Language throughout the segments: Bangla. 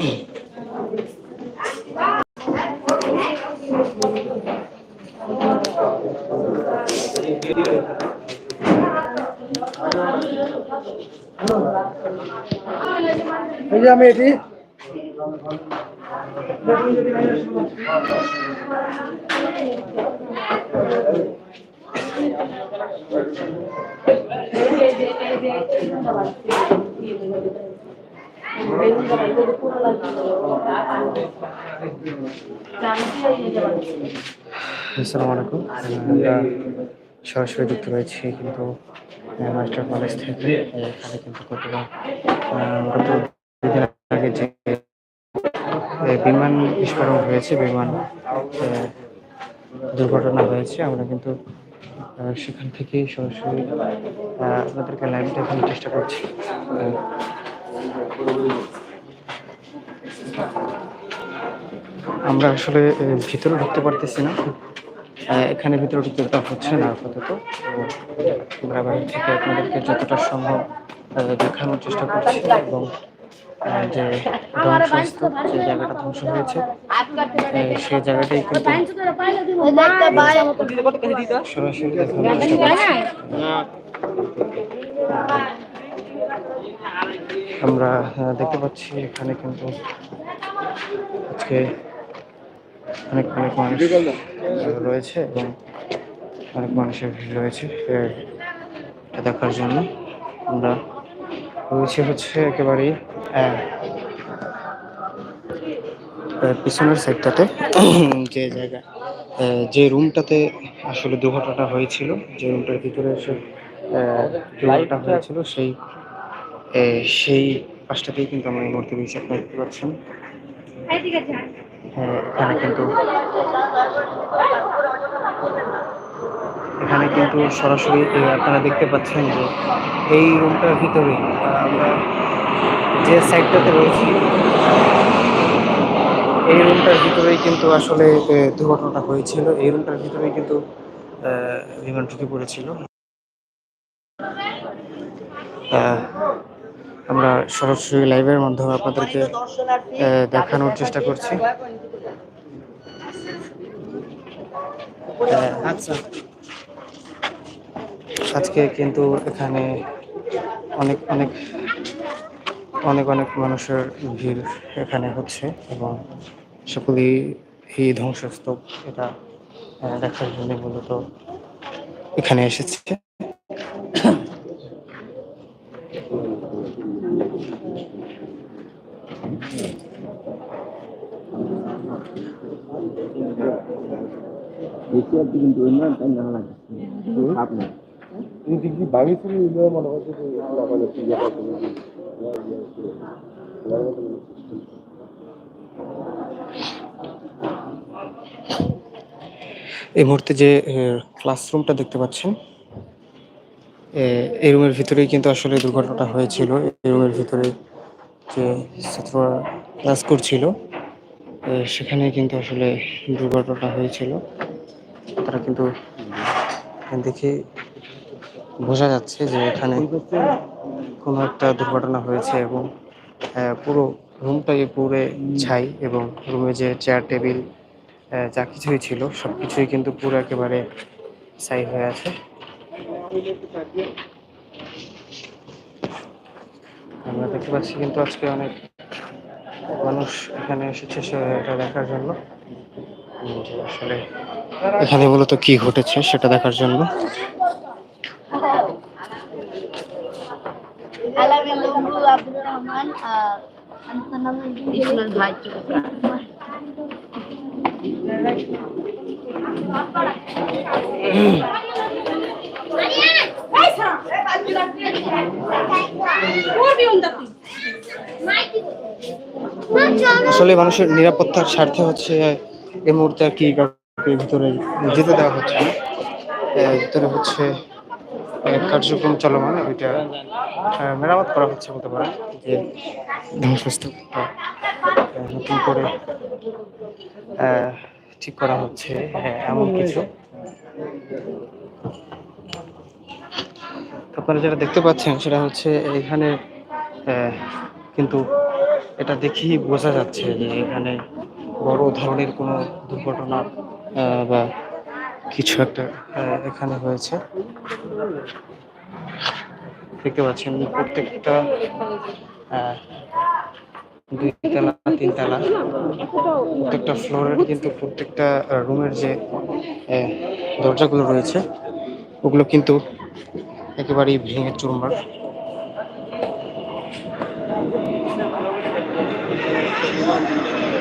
এই যে আমি এটি। আসসালামু আলাইকুম আমরা সরাসরি যুক্ত রয়েছি কিন্তু মাস্টার কলেজ থেকে, এখানে কিন্তু আগে যে বিমান বিস্ফোরণ হয়েছে, বিমান দুর্ঘটনা হয়েছে, আমরা কিন্তু সেখান থেকেই সরাসরি আপনাদেরকে লাইভ দেখানোর চেষ্টা করছি। আমরা আসলে ভিতরে ঢুকতে পারতেছি না। এখানে ভিতরে ঢুকতে দেওয়া হচ্ছে না আপাতত। আমরা বাইরে থেকে আপনাদেরকে যতটা সম্ভব দেখানোর চেষ্টা করছি এবং যে ধ্বংসস্তূপ যে জায়গাটা ধ্বংস হয়েছে সেই জায়গাটাই কিন্তু সরাসরি দেখানোর চেষ্টা করছি আমরা দেখতে পাচ্ছি এখানে কিন্তু আজকে অনেক অনেক মানুষ রয়েছে এবং অনেক মানুষের ভিড় রয়েছে এটা দেখার জন্য। আমরা রয়েছে হচ্ছে একেবারেই পিছনের সাইডটাতে যে জায়গা যে রুমটাতে আসলে দুর্ঘটনাটা হয়েছিল, যে রুমটার ভিতরে এসে দুর্ঘটনা হয়েছিল, সেই সেই পাশটাতেই কিন্তু আমরা এই মুহূর্তে রয়েছি আপনারা দেখতে পাচ্ছেন। হ্যাঁ, এখানে কিন্তু এখানে কিন্তু সরাসরি আপনারা দেখতে পাচ্ছেন যে এই রুমটার ভিতরে আমরা যে সাইডটাতে রয়েছি এই রুমটার ভিতরেই কিন্তু আসলে দুর্ঘটনাটা হয়েছিল। এই রুমটার ভিতরেই কিন্তু বিমান ঢুকে পড়েছিল। আমরা সরাসরি লাইভের মাধ্যমে আপনাদেরকে দেখানোর চেষ্টা করছি। আচ্ছা। আজকে কিন্তু এখানে অনেক অনেক অনেক অনেক মানুষের ভিড় এখানে হচ্ছে এবং সকলেই এই ধ্বংসস্তূপ এটা দেখার জন্য মূলত এখানে এসেছে। এই মুহূর্তে যে ক্লাসরুমটা দেখতে পাচ্ছেন এই রুমের ভিতরেই কিন্তু আসলে দুর্ঘটনাটা হয়েছিল। এই রুমের ভিতরে যে ছাত্ররা ক্লাস করছিল সেখানে কিন্তু আসলে দুর্ঘটনাটা হয়েছিল। তারা কিন্তু দেখে বোঝা যাচ্ছে যে এখানে কোনো একটা দুর্ঘটনা হয়েছে এবং পুরো রুমটাই পুরে ছাই এবং রুমে যে চেয়ার টেবিল যা কিছুই ছিল সব কিছুই কিন্তু পুরো একেবারে ছাই হয়ে আছে। আমরা দেখতে পাচ্ছি কিন্তু আজকে অনেক মানুষ এখানে এসেছে দেখার জন্য। আসলে এখানে মূলত কি ঘটেছে সেটা দেখার জন্য। আসলে মানুষের নিরাপত্তার স্বার্থে হচ্ছে এই মুহূর্তে আর কি কাউকে ভিতরে যেতে দেওয়া হচ্ছে না। ভিতরে হচ্ছে কার্যক্রম চলমান ওইটা মেরামত করা হচ্ছে বলতে পারেন যে ধ্বংসস্তূপটা নতুন করে ঠিক করা হচ্ছে হ্যাঁ, এমন কিছু। আপনারা যেটা দেখতে পাচ্ছেন সেটা হচ্ছে এখানে কিন্তু এটা দেখেই বোঝা যাচ্ছে যে এখানে বড় ধরনের কোনো দুর্ঘটনা বা কিছু একটা এখানে হয়েছে। দেখতে পাচ্ছেন প্রত্যেকটা দুই তলা তিন তলা প্রত্যেকটা ফ্লোরের কিন্তু প্রত্যেকটা রুমের যে দরজাগুলো রয়েছে, ওগুলো কিন্তু একেবারেই ভেঙে চুরমার।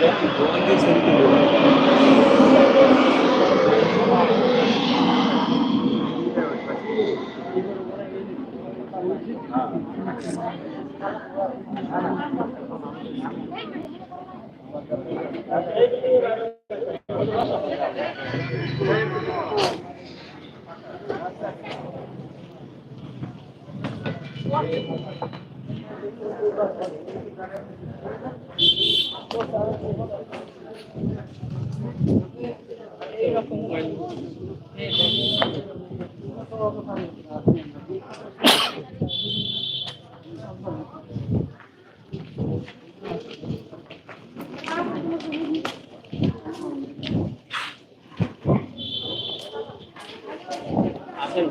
है कि बोलेंगे सही तो Thank you.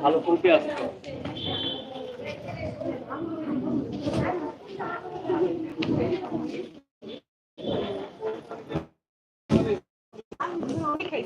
ভালো কুলপি আছে